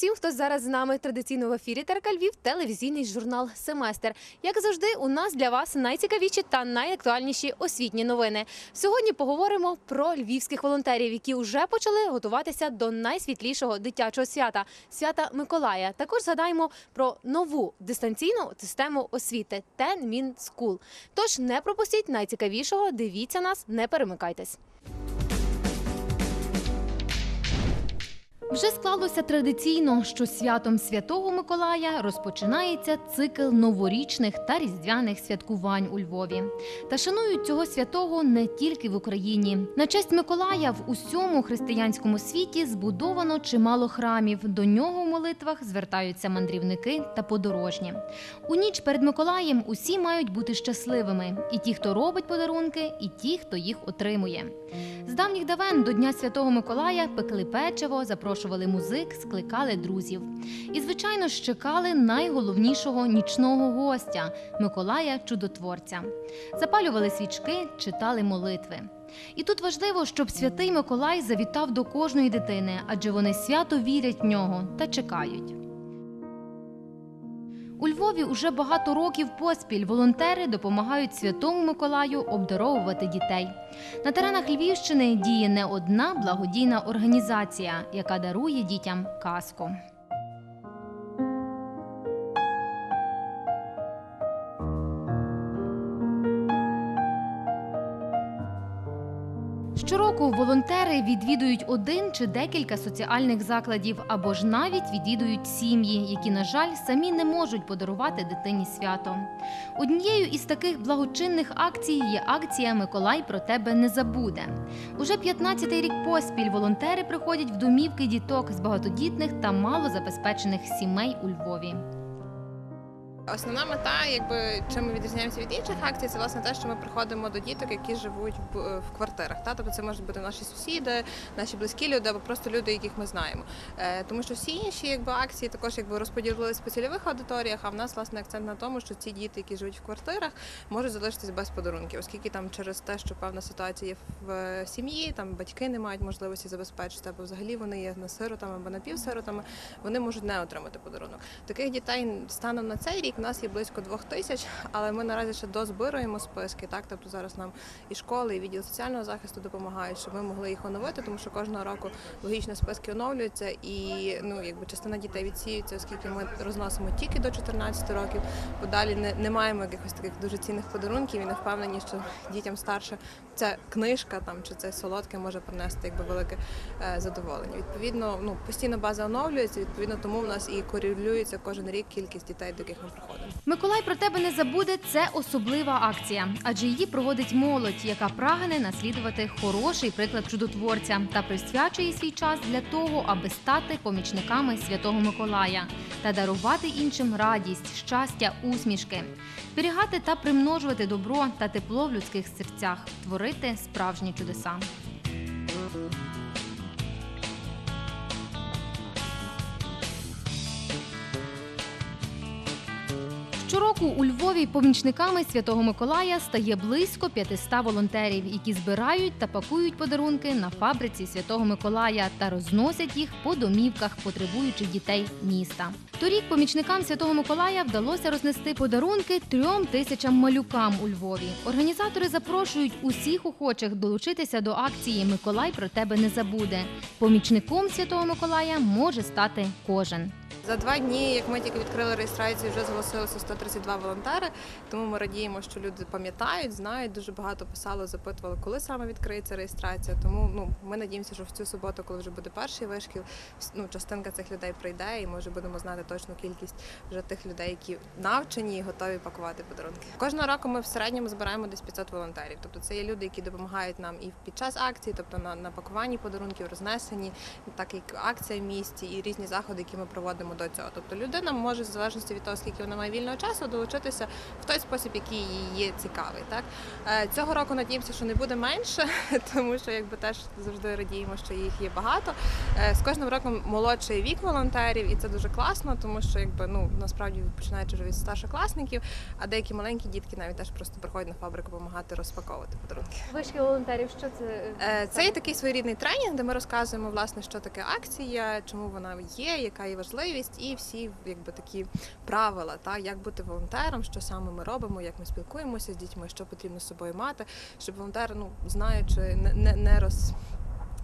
усім, хто зараз з нами традиційно в ефірі Терка Львів, телевізійний журнал Семестр. Як завжди, у нас для вас найцікавіші та найактуальніші освітні новини. Сьогодні поговоримо про львівських волонтерів, які вже почали готуватися до найсвітлішого дитячого свята свята Миколая. Також згадаємо про нову дистанційну систему освіти Ten Min School. Тож не пропустіть найцікавішого. Дивіться нас, не перемикайтесь. Вже склалося традиційно, що святом Святого Миколая розпочинається цикл новорічних та різдвяних святкувань у Львові. Та шанують цього святого не тільки в Україні. На честь Миколая в усьому християнському світі збудовано чимало храмів. До нього в молитвах звертаються мандрівники та подорожні. У ніч перед Миколаєм усі мають бути щасливими: і ті, хто робить подарунки, і ті, хто їх отримує. З давніх давен до Дня Святого Миколая пекли печиво, запрошували музик, скликали друзів. І, звичайно, чекали найголовнішого нічного гостя Миколая Чудотворця. Запалювали свічки, читали молитви. І тут важливо, щоб святий Миколай завітав до кожної дитини, адже вони свято вірять в нього та чекають. У Львові уже багато років поспіль волонтери допомагають Святому Миколаю обдаровувати дітей. На теренах Львівщини діє не одна благодійна організація, яка дарує дітям казку. Щороку волонтери відвідують один чи декілька соціальних закладів або ж навіть відвідують сім'ї, які, на жаль, самі не можуть подарувати дитині свято. Однією із таких благочинних акцій є акція Миколай про тебе не забуде. Уже 15-й рік поспіль волонтери приходять в домівки діток з багатодітних та малозабезпечених сімей у Львові. Основна мета, якби чим ми відрізняємося від інших акцій, це власне те, що ми приходимо до діток, які живуть в, в квартирах. Та тобто це можуть бути наші сусіди, наші близькі люди або просто люди, яких ми знаємо. Е, тому що всі інші якби акції також якби розподілилися по цільових аудиторіях. А в нас власне акцент на тому, що ці діти, які живуть в квартирах, можуть залишитись без подарунків, оскільки там через те, що певна ситуація є в е, сім'ї, там батьки не мають можливості забезпечити, або взагалі вони є насиротами або напівсиротами, вони можуть не отримати подарунок. Таких дітей станом на цей рік у нас є близько двох тисяч, але ми наразі ще дозбируємо списки. Так, тобто зараз нам і школи, і відділ соціального захисту допомагають, щоб ми могли їх оновити, тому що кожного року логічно списки оновлюються, і ну якби частина дітей відсіюється, оскільки ми розносимо тільки до 14 років. Бо далі не, не маємо якихось таких дуже цінних подарунків і не впевнені, що дітям старше ця книжка там чи це солодке може принести якби велике е, задоволення. Відповідно, ну постійно база оновлюється. Відповідно, тому в нас і корелюється кожен рік кількість дітей, до яких ми приходимо. Миколай про тебе не забуде. Це особлива акція, адже її проводить молодь, яка прагне наслідувати хороший приклад чудотворця та присвячує свій час для того, аби стати помічниками святого Миколая та дарувати іншим радість, щастя, усмішки, зберігати та примножувати добро та тепло в людських серцях, творити справжні чудеса. Щороку у Львові помічниками Святого Миколая стає близько 500 волонтерів, які збирають та пакують подарунки на фабриці Святого Миколая та розносять їх по домівках потребуючих дітей міста. Торік помічникам Святого Миколая вдалося рознести подарунки трьом тисячам малюкам у Львові. Організатори запрошують усіх охочих долучитися до акції Миколай про тебе не забуде. Помічником Святого Миколая може стати кожен. За два дні, як ми тільки відкрили реєстрацію, вже зголосилося 132 волонтери. Тому ми радіємо, що люди пам'ятають, знають. Дуже багато писали, запитували, коли саме відкриється реєстрація. Тому ну ми надіємося, що в цю суботу, коли вже буде перший вишкіл, ну частинка цих людей прийде, і ми вже будемо знати точну кількість вже тих людей, які навчені і готові пакувати подарунки. Кожного року ми в середньому збираємо десь 500 волонтерів. Тобто це є люди, які допомагають нам і під час акції, тобто на, на пакуванні подарунків, рознесенні, так як акція в місті і різні заходи, які ми проводимо до цього. Тобто людина може, в залежності від того, скільки вона має вільного часу, долучитися в той спосіб, який їй є цікавий. Так Е, цього року надіємося, що не буде менше, тому що якби теж завжди радіємо, що їх є багато. Е, З кожним роком молодший вік волонтерів, і це дуже класно, тому що якби ну насправді починаючи вже від старшокласників, а деякі маленькі дітки навіть теж просто приходять на фабрику допомагати розпаковувати подарунки. Вишки волонтерів, що це? Е, Це є такий своєрідний тренінг, де ми розказуємо власне, що таке акція, чому вона є, яка є важливість, і всі якби такі правила, та як бути волонтером, що саме ми робимо, як ми спілкуємося з дітьми, що потрібно з собою мати, щоб волонтер, ну знаючи, не, не, не роз.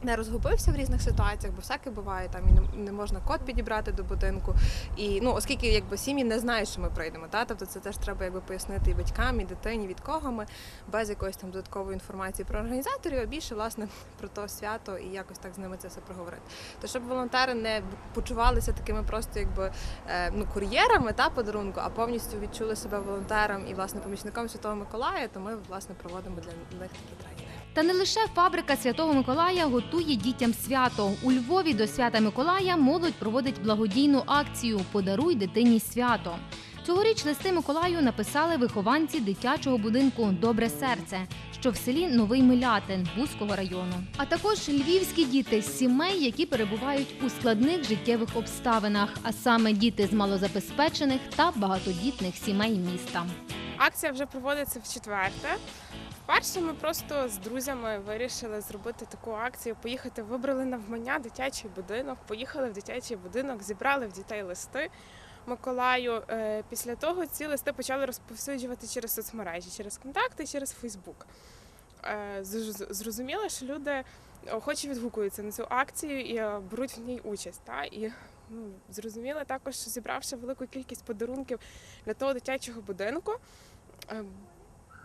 Не розгубився в різних ситуаціях, бо всяке буває, там і не, можна код підібрати до будинку. І ну, оскільки якби сім'ї не знають, що ми прийдемо, та тобто це теж треба якби пояснити і батькам, і дитині, від кого ми, без якоїсь там додаткової інформації про організаторів, а більше власне про то свято і якось так з ними це все проговорити. То щоб волонтери не почувалися такими просто якби е, ну кур'єрами та подарунку, а повністю відчули себе волонтером і власне помічником Святого Миколая, то ми власне проводимо для них такі тренінги. Та не лише фабрика Святого Миколая готує дітям свято. У Львові до свята Миколая молодь проводить благодійну акцію Подаруй дитині свято. Цьогоріч листи Миколаю написали вихованці дитячого будинку Добре серце, що в селі Новий Милятин Бузького району. А також львівські діти з сімей, які перебувають у складних життєвих обставинах, а саме діти з малозабезпечених та багатодітних сімей міста. Акція вже проводиться в четверте. Вперше ми просто з друзями вирішили зробити таку акцію. Поїхати, вибрали навмання дитячий будинок, поїхали в дитячий будинок, зібрали в дітей листи Миколаю. Е, Після того ці листи почали розповсюджувати через соцмережі, через контакти, через Фейсбук. Е, Зрозуміло, що люди охоче відгукуються на цю акцію і е, беруть в ній участь. Та? І ну, зрозуміло також, що зібравши велику кількість подарунків для того дитячого будинку.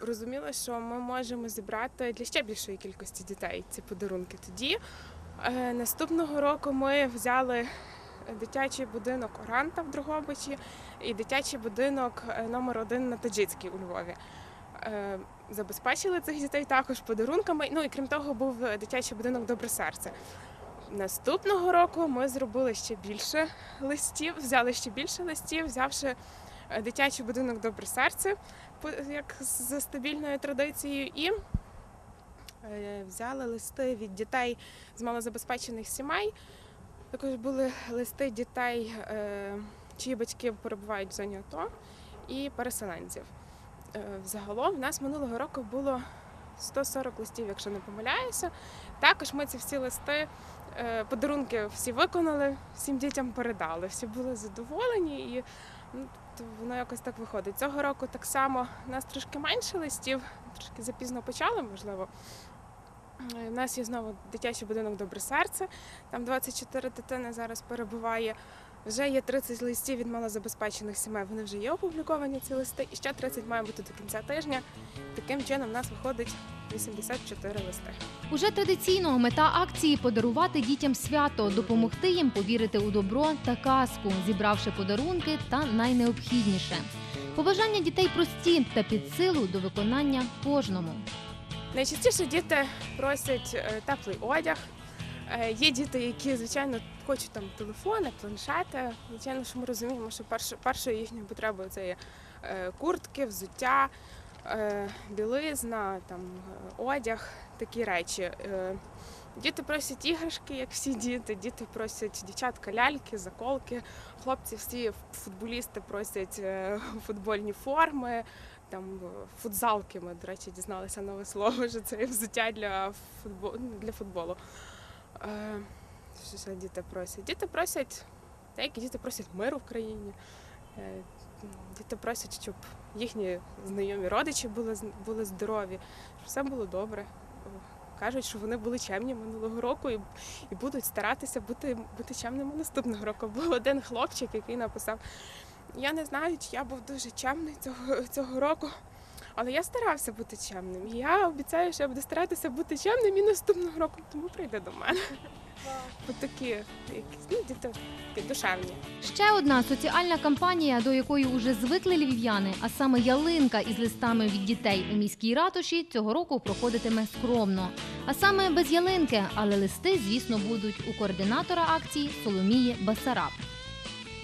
Розуміла, що ми можемо зібрати для ще більшої кількості дітей ці подарунки. Тоді е, наступного року ми взяли дитячий будинок Оранта в Дрогобичі і дитячий будинок е, номер один на Таджицькій у Львові. Е, Забезпечили цих дітей також подарунками. Ну і крім того, був дитячий будинок Добре серце. Наступного року ми зробили ще більше листів, взяли ще більше листів, взявши дитячий будинок Добре серце як за стабільною традицією, і е, взяли листи від дітей з малозабезпечених сімей. Також були листи дітей, е, чиї батьки перебувають в зоні АТО, і переселенців. Е, Взагалом в нас минулого року було 140 листів, якщо не помиляюся. Також ми ці всі листи, е, подарунки всі виконали, всім дітям передали. Всі були задоволені і ну, воно якось так виходить. Цього року так само у нас трошки менше листів, трошки запізно почали, можливо. Е, У нас є знову дитячий будинок Добре серце. Там 24 дитини зараз перебуває. Вже є 30 листів від малозабезпечених сімей. Вони вже є опубліковані ці листи, і ще 30 має бути до кінця тижня. Таким чином, у нас виходить 84 листи. Уже традиційно мета акції подарувати дітям свято, допомогти їм повірити у добро та казку, зібравши подарунки та найнеобхідніше. Побажання дітей прості та під силу до виконання кожному. Найчастіше діти просять е, теплий одяг. Е, Є діти, які, звичайно, хочуть там телефони, планшети. Звичайно, що ми розуміємо, що перш- першою їхньою потребою це є е, куртки, взуття, е, білизна, там, одяг, такі речі. Діти просять іграшки, як всі діти. Діти просять дівчатка ляльки, заколки. Хлопці всі футболісти просять футбольні форми там футзалки. Ми, до речі, дізналися нове слово, що це взуття для футболу для футболу. Е, що ще діти просять? Діти просять, деякі діти просять миру в країні. Е, Діти просять, щоб їхні знайомі родичі були, були здорові, щоб все було добре. Кажуть, що вони були чемні минулого року і, і будуть старатися бути, бути чемними наступного року. Був один хлопчик, який написав: я не знаю, чи я був дуже чемний цього, цього року, але я старався бути чемним. Я обіцяю, що я буду старатися бути чемним і наступного року, тому прийде до мене. От такі якісь ну, діти такі душевні. Ще одна соціальна кампанія, до якої уже звикли львів'яни, а саме ялинка із листами від дітей у міській ратуші, цього року проходитиме скромно. А саме без ялинки, але листи, звісно, будуть у координатора акції Соломії Басараб.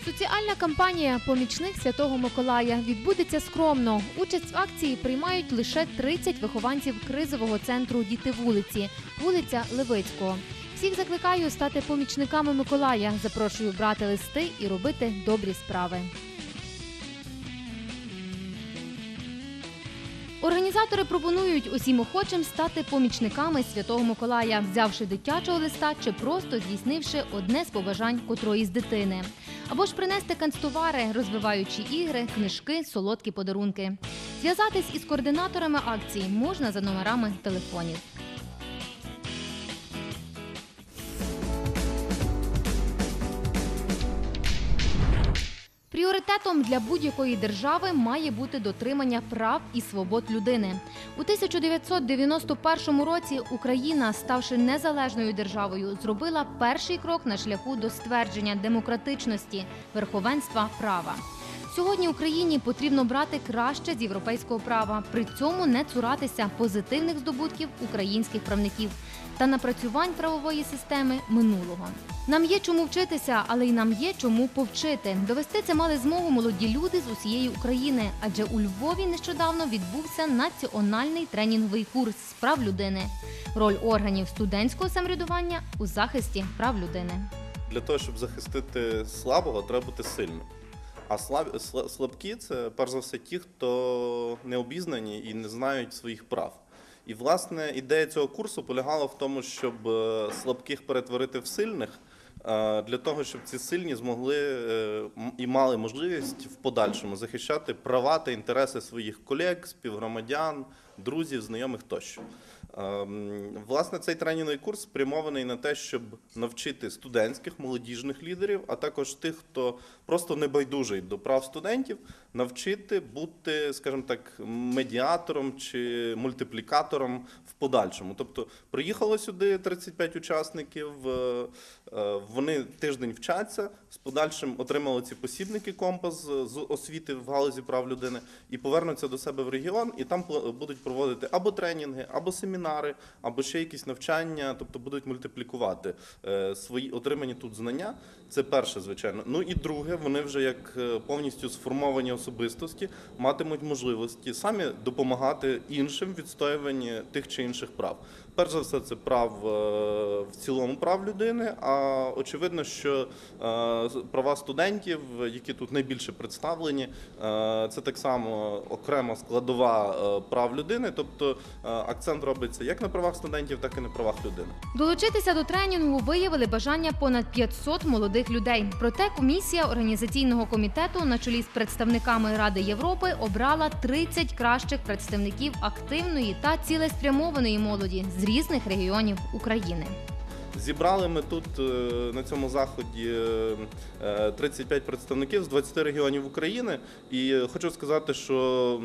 Соціальна кампанія Помічник Святого Миколая відбудеться скромно. Участь в акції приймають лише 30 вихованців кризового центру Діти вулиці, вулиця Левицького. Всіх закликаю стати помічниками Миколая. Запрошую брати листи і робити добрі справи. Організатори пропонують усім охочим стати помічниками Святого Миколая, взявши дитячого листа чи просто здійснивши одне з побажань котрої з дитини. Або ж принести канцтовари, розвиваючі ігри, книжки, солодкі подарунки. Зв'язатись із координаторами акції можна за номерами телефонів. Пріоритетом для будь-якої держави має бути дотримання прав і свобод людини. У 1991 році Україна, ставши незалежною державою, зробила перший крок на шляху до ствердження демократичності, верховенства права. Сьогодні Україні потрібно брати краще з європейського права, при цьому не цуратися позитивних здобутків українських правників та напрацювань правової системи минулого. Нам є чому вчитися, але й нам є чому повчити. Довести це мали змогу молоді люди з усієї України, адже у Львові нещодавно відбувся національний тренінговий курс з прав людини. Роль органів студентського самоврядування у захисті прав людини. Для того, щоб захистити слабого, треба бути сильним. А слаб, слабкі це перш за все ті, хто не обізнані і не знають своїх прав. І власне ідея цього курсу полягала в тому, щоб е, слабких перетворити в сильних, е, для того, щоб ці сильні змогли е, і мали можливість в подальшому захищати права та інтереси своїх колег, співгромадян, друзів, знайомих тощо. Ем, Власне, цей тренінговий курс спрямований на те, щоб навчити студентських молодіжних лідерів, а також тих, хто просто небайдужий до прав студентів, навчити бути, скажімо так, медіатором чи мультиплікатором в подальшому. Тобто, приїхало сюди 35 учасників, е, вони тиждень вчаться, з подальшим отримали ці посібники компас з освіти в галузі прав людини і повернуться до себе в регіон, і там будуть проводити або тренінги, або семінари, або ще якісь навчання, тобто будуть мультиплікувати е, свої отримані тут знання. Це перше, звичайно. Ну і друге, вони вже як е, повністю сформовані особистості матимуть можливості самі допомагати іншим відстоюванні тих чи інших прав. Перш за все, це прав е, в цілому прав людини. А очевидно, що права студентів, які тут найбільше представлені, це так само окрема складова прав людини. Тобто акцент робиться як на правах студентів, так і на правах людини. Долучитися до тренінгу виявили бажання понад 500 молодих людей. Проте комісія організаційного комітету на чолі з представниками Ради Європи обрала 30 кращих представників активної та цілеспрямованої молоді з різних регіонів України. Зібрали ми тут е, на цьому заході е, е, 35 представників з 20 регіонів України. І е, хочу сказати, що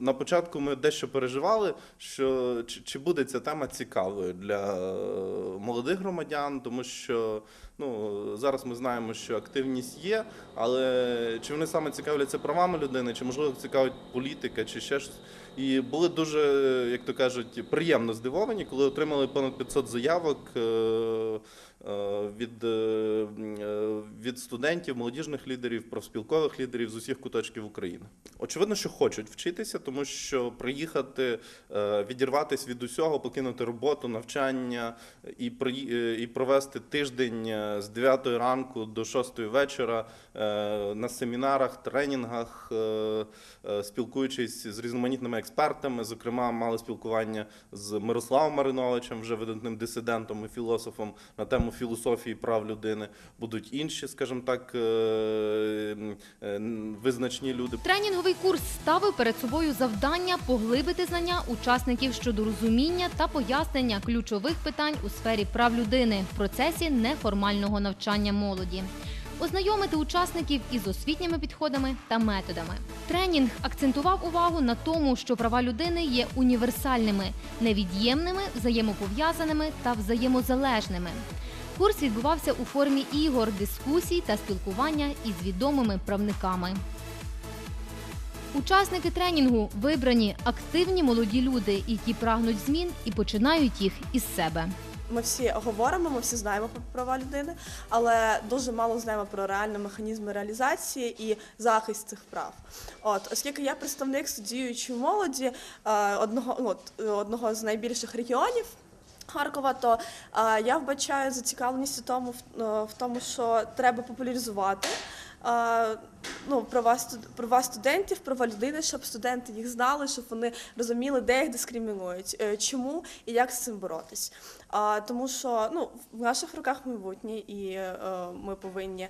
на початку ми дещо переживали, що чи, буде ця тема цікавою для е, молодих громадян, тому що ну зараз ми знаємо, що активність є, але чи вони саме цікавляться правами людини, чи можливо цікавить політика, чи ще щось. І були дуже, як то кажуть, приємно здивовані, коли отримали понад 500 заявок е, від, е, е, від студентів, молодіжних лідерів, профспілкових лідерів з усіх куточків України. Очевидно, що хочуть вчитися, тому що приїхати, е, відірватися від усього, покинути роботу, навчання і, е, і провести тиждень е, з 9 ранку до 6 вечора е, на семінарах, тренінгах, е, е, спілкуючись з різноманітними експертами. Зокрема, мали спілкування з Мирославом Мариновичем, вже видатним дисидентом і філософом на тему філософії прав людини. Будуть інші, скажімо так, е, е, визначні люди. Тренінговий курс ставив перед собою завдання поглибити знання учасників щодо розуміння та пояснення ключових питань у сфері прав людини в процесі неформального навчання молоді. Ознайомити учасників із освітніми підходами та методами. Тренінг акцентував увагу на тому, що права людини є універсальними, невід'ємними, взаємопов'язаними та взаємозалежними. Курс відбувався у формі ігор, дискусій та спілкування із відомими правниками. Учасники тренінгу вибрані активні молоді люди, які прагнуть змін і починають їх із себе. ми всі говоримо, ми всі знаємо про права людини, але дуже мало знаємо про реальні механізми реалізації і захист цих прав. От, оскільки я представник студіючої молоді е, одного, ну, от, е, одного з найбільших регіонів. Харкова, то е, я вбачаю зацікавленість у тому, в, е, в тому, що треба популяризувати е, ну, права, права студентів, права людини, щоб студенти їх знали, щоб вони розуміли, де їх дискримінують, чому і як з цим боротись. А, тому що ну, в наших руках майбутнє, і е, ми повинні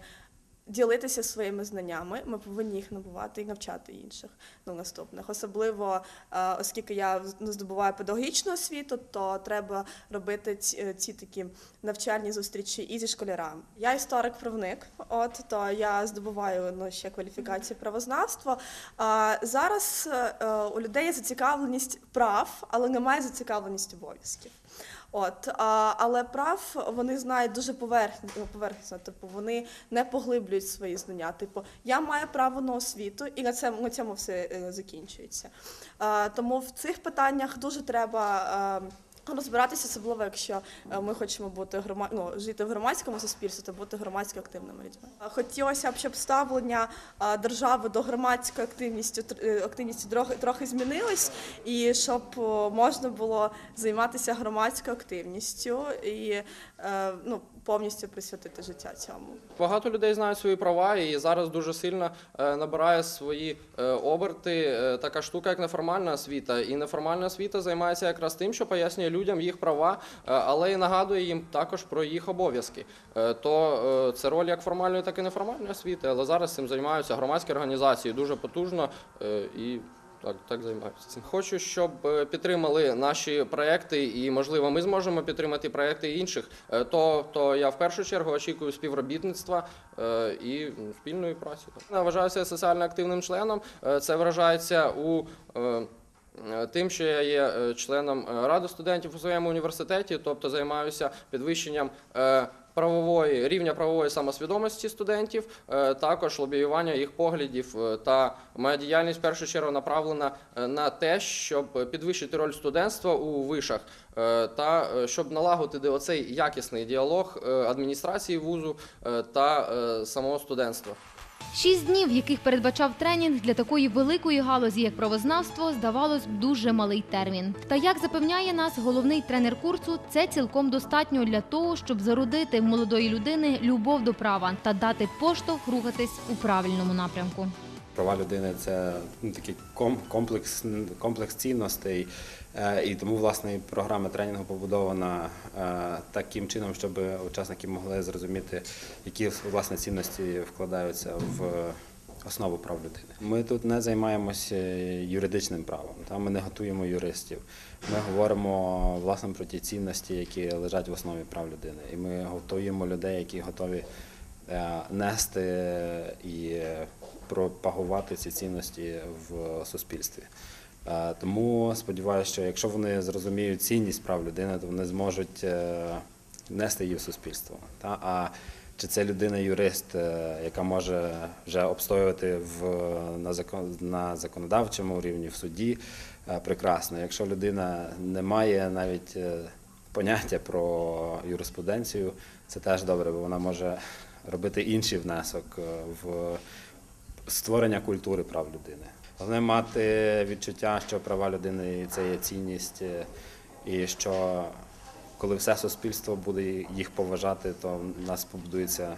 ділитися своїми знаннями. Ми повинні їх набувати і навчати інших ну, наступних. Особливо, е, оскільки я ну, здобуваю педагогічну освіту, то треба робити ці, е, ці такі навчальні зустрічі і зі школярами. Я історик-правник, от то я здобуваю ну, ще кваліфікацію правознавства. А зараз е, у людей є зацікавленість прав, але немає зацікавленість обов'язків. От, а, але прав вони знають дуже поверхні, поверхнісно, типу вони не поглиблюють свої знання. Типу, я маю право на освіту, і на цьому, на цьому все е, закінчується. А, тому в цих питаннях дуже треба. е, Розбиратися, особливо, якщо е, ми хочемо бути грома... ну, жити в громадському суспільстві, то бути громадсько активними людьми. Е, Хотілося б, щоб ставлення е, держави до громадської активності активністю трохи, змінилось, і щоб можна було займатися громадською активністю і ну, повністю присвятити життя цьому. Багато людей знають свої права, і зараз дуже сильно е, набирає свої е, оберти е, така штука, як неформальна освіта. І неформальна освіта займається якраз тим, що пояснює людям їх права, е, але і нагадує їм також про їх обов'язки. Е, То е, це роль як формальної, так і неформальної освіти. Але зараз цим займаються громадські організації дуже потужно е, і. Так, так займаюся цим. Хочу, щоб е, підтримали наші проекти, і можливо, ми зможемо підтримати проекти інших. Е, То, то я в першу чергу очікую співробітництва е, і спільної праці. Я вважаюся соціально активним членом. Це виражається у Тим, що я є членом ради студентів у своєму університеті, тобто займаюся підвищенням правової рівня правової самосвідомості студентів, е, також лобіювання їх поглядів е, та моя діяльність в першу чергу направлена е, на те, щоб підвищити роль студентства у вишах та щоб налагодити оцей якісний діалог адміністрації вузу та самого студентства. Шість днів, яких передбачав тренінг для такої великої галузі, як правознавство, здавалось дуже малий термін. Та як запевняє нас головний тренер курсу, це цілком достатньо для того, щоб зародити в молодої людини любов до права та дати поштовх рухатись у правильному напрямку. Права людини це ну, такий комплекс, комплекс цінностей, Е, і тому власне програма тренінгу побудована е, таким чином, щоб учасники могли зрозуміти, які власне цінності вкладаються в основу прав людини. Ми тут не займаємося юридичним правом, та ми не готуємо юристів. Ми говоримо власне про ті цінності, які лежать в основі прав людини. І ми готуємо людей, які готові е, нести і пропагувати ці цінності в суспільстві. Е, Тому сподіваюся, що якщо вони зрозуміють цінність прав людини, то вони зможуть е, нести її в суспільство. А чи це людина юрист, е, яка може вже обстоювати на, на законодавчому рівні, в суді, прекрасно. Якщо людина не має навіть поняття про юриспруденцію, це теж добре, бо вона може робити інший внесок в створення культури прав людини. Головне мати відчуття, що права людини це є цінність, е, і що коли все суспільство буде їх поважати, то в нас побудується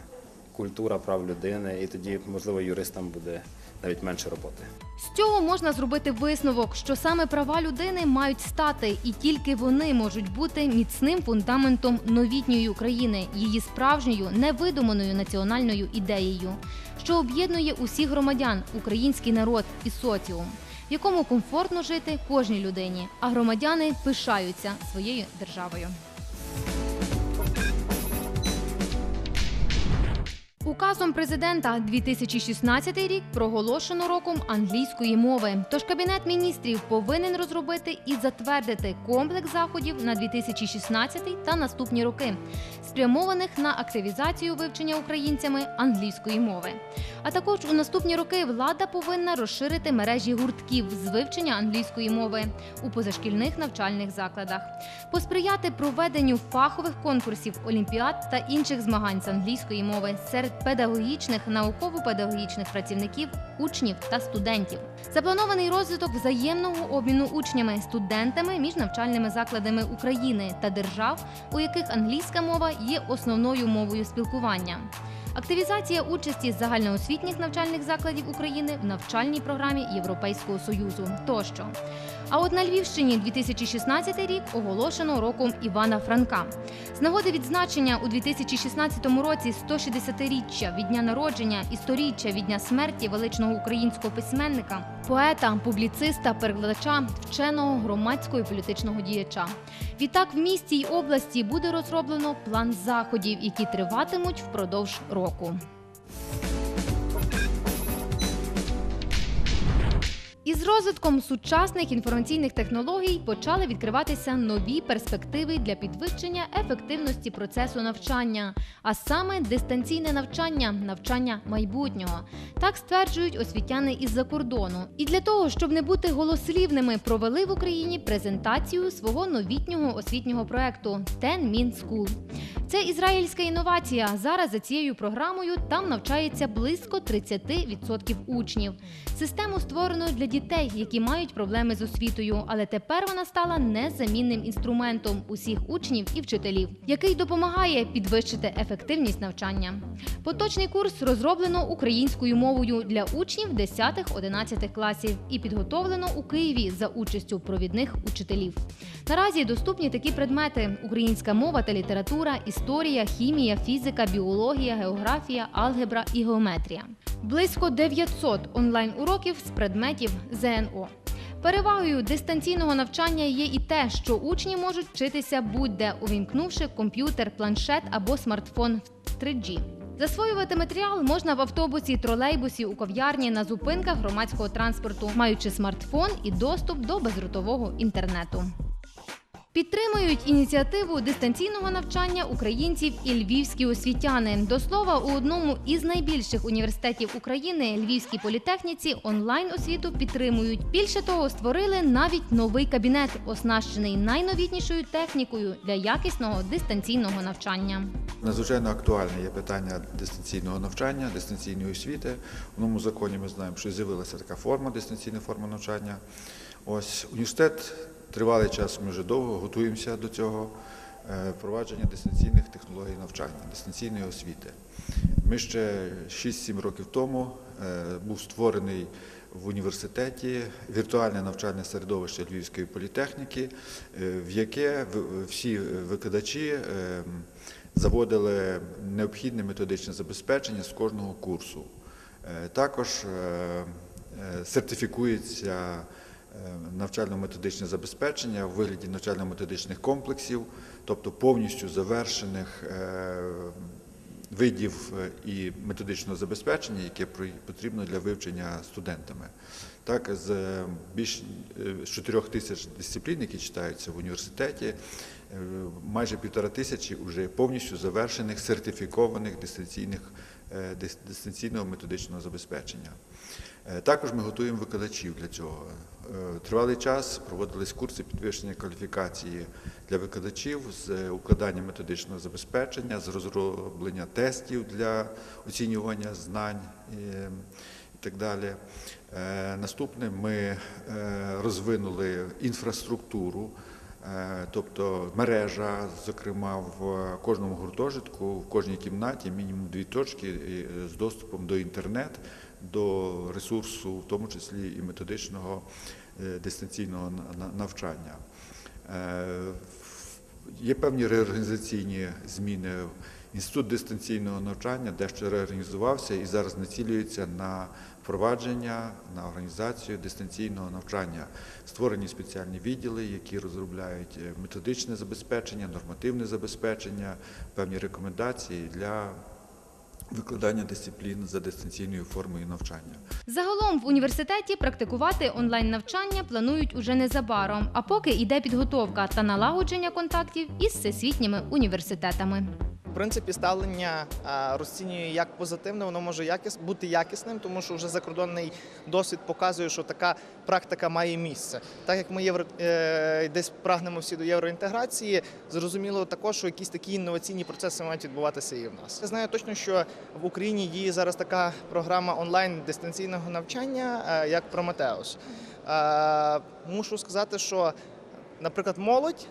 культура прав людини, і тоді, можливо, юристам буде навіть менше роботи. З цього можна зробити висновок, що саме права людини мають стати, і тільки вони можуть бути міцним фундаментом новітньої України, її справжньою невидуманою національною ідеєю, що об'єднує усіх громадян, український народ і соціум, в якому комфортно жити кожній людині, а громадяни пишаються своєю державою. Указом президента 2016 рік проголошено роком англійської мови. Тож кабінет міністрів повинен розробити і затвердити комплекс заходів на 2016 та наступні роки, спрямованих на активізацію вивчення українцями англійської мови. А також у наступні роки влада повинна розширити мережі гуртків з вивчення англійської мови у позашкільних навчальних закладах, посприяти проведенню фахових конкурсів, олімпіад та інших змагань з англійської мови серед педагогічних, науково-педагогічних працівників, учнів та студентів. Запланований розвиток взаємного обміну учнями, студентами між навчальними закладами України та держав, у яких англійська мова є основною мовою спілкування. Активізація участі загальноосвітніх навчальних закладів України в навчальній програмі Європейського Союзу тощо. А от на Львівщині 2016 рік оголошено роком Івана Франка. З нагоди відзначення у 2016 році 160-річчя від дня народження і 100-річчя від дня смерті величного українського письменника, поета, публіциста, перекладача, вченого громадського і політичного діяча. Відтак в місті й області буде розроблено план заходів, які триватимуть впродовж року. Із розвитком сучасних інформаційних технологій почали відкриватися нові перспективи для підвищення ефективності процесу навчання, а саме дистанційне навчання, навчання майбутнього. Так стверджують освітяни із-за кордону. І для того, щоб не бути голослівними, провели в Україні презентацію свого новітнього освітнього проекту Ten Min School. Це ізраїльська інновація. Зараз за цією програмою там навчається близько 30% учнів. Систему створено для дітей, які мають проблеми з освітою, але тепер вона стала незамінним інструментом усіх учнів і вчителів, який допомагає підвищити ефективність навчання. Поточний курс розроблено українською мовою для учнів 10-11 класів і підготовлено у Києві за участю провідних учителів. Наразі доступні такі предмети: українська мова та література, хімія, фізика, біологія, географія, алгебра і геометрія. Близько 900 онлайн-уроків з предметів ЗНО. Перевагою дистанційного навчання є і те, що учні можуть вчитися будь-де, увімкнувши комп'ютер, планшет або смартфон в 3G. Засвоювати матеріал можна в автобусі, тролейбусі, у кав'ярні, на зупинках громадського транспорту, маючи смартфон і доступ до бездротового інтернету. Підтримують ініціативу дистанційного навчання українців і львівські освітяни. До слова, у одному із найбільших університетів України Львівській політехніці онлайн освіту підтримують. Більше того, створили навіть новий кабінет, оснащений найновітнішою технікою для якісного дистанційного навчання. Надзвичайно актуальне є питання дистанційного навчання, дистанційної освіти. В новому законі ми знаємо, що з'явилася така форма, дистанційна форма навчання. Ось університет тривалий час, ми вже довго готуємося до цього е, впровадження дистанційних технологій навчання, дистанційної освіти. Ми ще 6-7 років тому е, був створений в університеті віртуальне навчальне середовище Львівської політехніки, е, в яке всі викладачі заводили необхідне методичне забезпечення з кожного курсу. Також сертифікується навчально-методичне забезпечення у вигляді навчально-методичних комплексів, тобто повністю завершених е, видів е, і методичного забезпечення, яке потрібно для вивчення студентами. Так, з е, більш е, 4 тисяч дисциплін, які читаються в університеті, е, майже півтора тисячі вже повністю завершених сертифікованих дистанційних е, дис- дистанційного методичного забезпечення. Е, Також ми готуємо викладачів для цього. Е, Тривалий час проводились курси підвищення кваліфікації для викладачів з укладання методичного забезпечення, з розроблення тестів для оцінювання знань е, і так далі. Е, Наступне ми е, розвинули інфраструктуру. Е, Тобто мережа, зокрема, в кожному гуртожитку, в кожній кімнаті мінімум дві точки е, з доступом до інтернет, до ресурсу, в тому числі і методичного е, дистанційного на- на- навчання. Е, Є певні реорганізаційні зміни. Інститут дистанційного навчання дещо реорганізувався і зараз націлюється на впровадження, на організацію дистанційного навчання. Створені спеціальні відділи, які розробляють е, методичне забезпечення, нормативне забезпечення, певні рекомендації для викладання дисциплін за дистанційною формою навчання. Загалом в університеті практикувати онлайн навчання планують уже незабаром, а поки йде підготовка та налагодження контактів із всесвітніми університетами. В принципі, ставлення а, розцінюю як позитивне, воно може якіс, бути якісним, тому що вже закордонний досвід показує, що така практика має місце. Так як ми євро, е, десь прагнемо всі до євроінтеграції, зрозуміло також, що якісь такі інноваційні процеси мають відбуватися і в нас. Я знаю точно, що в Україні діє зараз така програма онлайн дистанційного навчання, е, як Прометеус. Мушу сказати, що, наприклад, молодь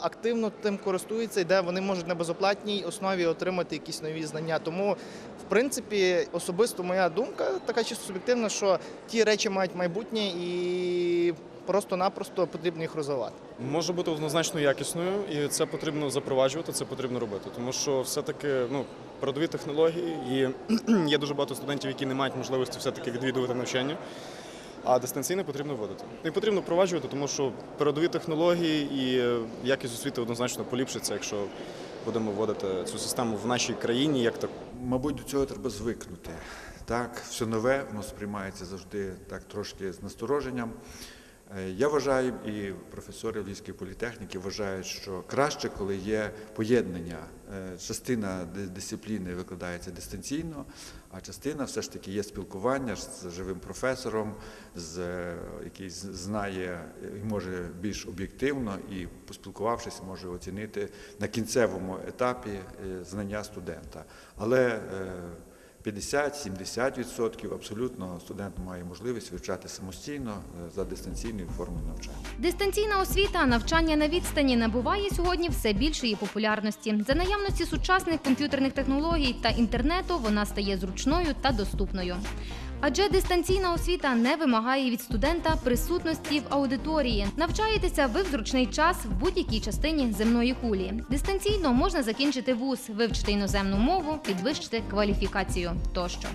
активно тим користуються, і де вони можуть на безоплатній основі отримати якісь нові знання. Тому, в принципі, особисто моя думка така чисто суб'єктивна, що ті речі мають майбутнє і просто-напросто потрібно їх розвивати. може бути однозначно якісною, і це потрібно запроваджувати, це потрібно робити. Тому що все-таки ну, передові технології, і є дуже багато студентів, які не мають можливості все-таки відвідувати навчання. А дистанційне потрібно вводити. І потрібно впроваджувати, тому що передові технології і е, якість освіти однозначно поліпшиться, якщо будемо вводити цю систему в нашій країні як так. Мабуть, до цього треба звикнути. Так, все нове, воно сприймається завжди так трошки з настороженням. Е, Я вважаю, і професори Львівської політехніки вважають, що краще, коли є поєднання. Е, Частина дисципліни викладається дистанційно, а частина все ж таки є спілкування з живим професором, з, е, який знає і може більш об'єктивно і, поспілкувавшись, може оцінити на кінцевому етапі е, знання студента. Але 50-70% абсолютно студент має можливість вивчати самостійно е, за дистанційною формою навчання. Дистанційна освіта, навчання на відстані набуває сьогодні все більшої популярності. За наявності сучасних комп'ютерних технологій та інтернету вона стає зручною та доступною. Адже дистанційна освіта не вимагає від студента присутності в аудиторії. Навчаєтеся ви в зручний час в будь-якій частині земної кулі. Дистанційно можна закінчити вуз, вивчити іноземну мову, підвищити кваліфікацію тощо.